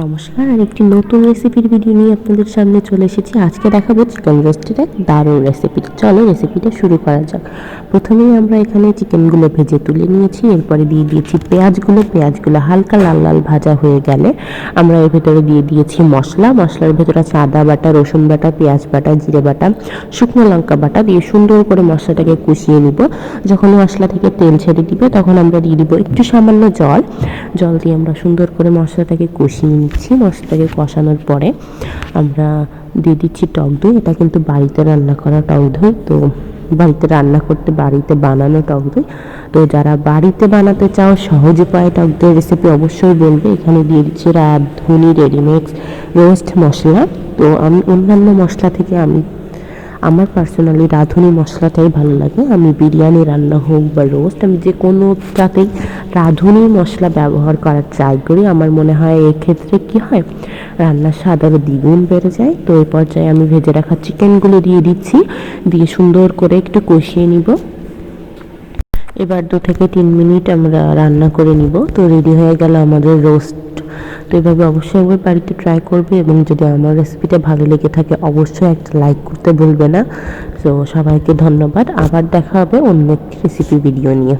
নমস্কার আর একটি নতুন রেসিপির ভিডিও নিয়ে আপনাদের সামনে চলে এসেছি। আজকে দেখাবো চিকেন রোস্টের এক দারুণ রেসিপি চলো রেসিপিটা শুরু করা যাক। প্রথমেই আমরা এখানে চিকেনগুলো ভেজে তুলে নিয়েছি। এরপরে দিয়ে দিয়েছি পেঁয়াজগুলো। পেঁয়াজগুলো হালকা লাল লাল ভাজা হয়ে গেলে আমরা এর ভেতরে দিয়ে দিয়েছি মশলা। মশলার ভেতরে আছে আদা বাটা, রসুন বাটা, পেঁয়াজ বাটা, জিরে বাটা, শুকনো লঙ্কা বাটা। দিয়ে সুন্দর করে মশলাটাকে কষিয়ে নিব। যখন মশলা থেকে তেল ছেড়ে দিবে, তখন আমরা দিয়ে দিব একটু সামান্য জল। জল দিয়ে আমরা সুন্দর করে মশলাটাকে কষিয়ে নিচ্ছি। মশলাটাকে কষানোর পরে আমরা দিয়ে দিচ্ছি টক দই। এটা কিন্তু বাড়িতে রান্না করা টক দই। তো বাড়িতে রান্না করতে, বাড়িতে বানানো টক দই। তো যারা বাড়িতে বানাতে চাও, সহজ উপায়ে টক দইয়ের রেসিপি অবশ্যই বলবে। এখানে দিয়ে দিচ্ছি রাঁধুনি রেডিমিক্স রোস্ট মশলা। তো আমি অন্যান্য মশলা থেকে আমি আমার পার্সোনালি রাঁধুনি মশলাটাই ভালো লাগে। আমি বিরিয়ানি, রান্না হোক বা রোস্ট আমি যে কোনোটাতেই রাঁধুনি মশলা ব্যবহার করার ট্রাই করি, আমার মনে হয় এক্ষেত্রে কি হয়? রান্নার স্বাদ আরও দ্বিগুণ বেড়ে যায়। তো এই পর্যায়ে আমি ভেজে রাখা চিকেনগুলো দিয়ে দিচ্ছি। দিয়ে সুন্দর করে একটু কষিয়ে নিব। এবার দু থেকে তিন মিনিট আমরা রান্না করে নিব। তো রেডি হয়ে গেল আমাদের রোস্ট তো এভাবে অবশ্যই আমার বাড়িতে ট্রাই করবে এবং যদি আমার রেসিপিটা ভালো লেগে থাকে, অবশ্যই একটা লাইক করতে ভুলবে না। তো সবাইকে ধন্যবাদ। আবার দেখা হবে অন্য একটি রেসিপি ভিডিও নিয়ে।